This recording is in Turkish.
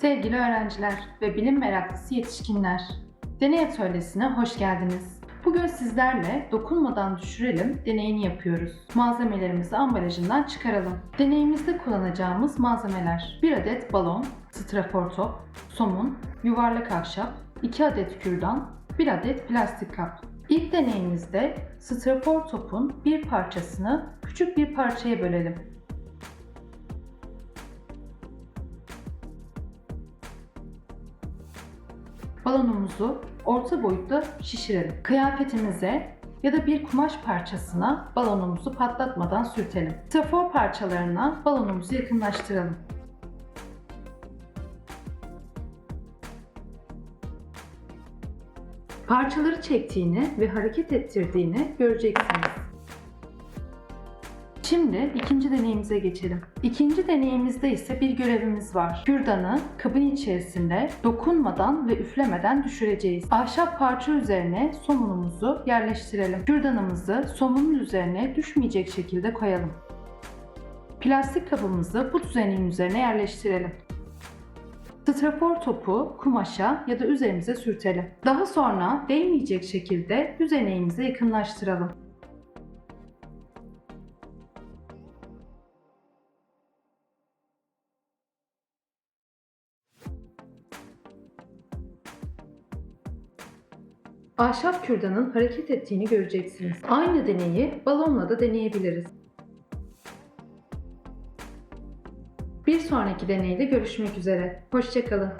Sevgili öğrenciler ve bilim meraklısı yetişkinler, deney atölyesine hoş geldiniz. Bugün sizlerle dokunmadan düşürelim deneyini yapıyoruz. Malzemelerimizi ambalajından çıkaralım. Deneyimizde kullanacağımız malzemeler 1 adet balon, strafor top, somun, yuvarlak ahşap, 2 adet kürdan, 1 adet plastik kap. İlk deneyimizde strafor topun bir parçasını küçük bir parçaya bölelim. Balonumuzu orta boyutta şişirelim. Kıyafetimize ya da bir kumaş parçasına balonumuzu patlatmadan sürtelim. Strafor parçalarına balonumuzu yakınlaştıralım. Parçaları çektiğini ve hareket ettirdiğini göreceksiniz. Şimdi ikinci deneyimize geçelim. İkinci deneyimizde ise bir görevimiz var. Kürdanı kabın içerisinde dokunmadan ve üflemeden düşüreceğiz. Ahşap parça üzerine somunumuzu yerleştirelim. Kürdanımızı somunun üzerine düşmeyecek şekilde koyalım. Plastik kabımızı bu düzeneğin üzerine yerleştirelim. Strafor topu kumaşa ya da üzerimize sürtelim. Daha sonra değmeyecek şekilde düzeneğimize yakınlaştıralım. Ahşap kürdanın hareket ettiğini göreceksiniz. Aynı deneyi balonla da deneyebiliriz. Bir sonraki deneyde görüşmek üzere. Hoşçakalın.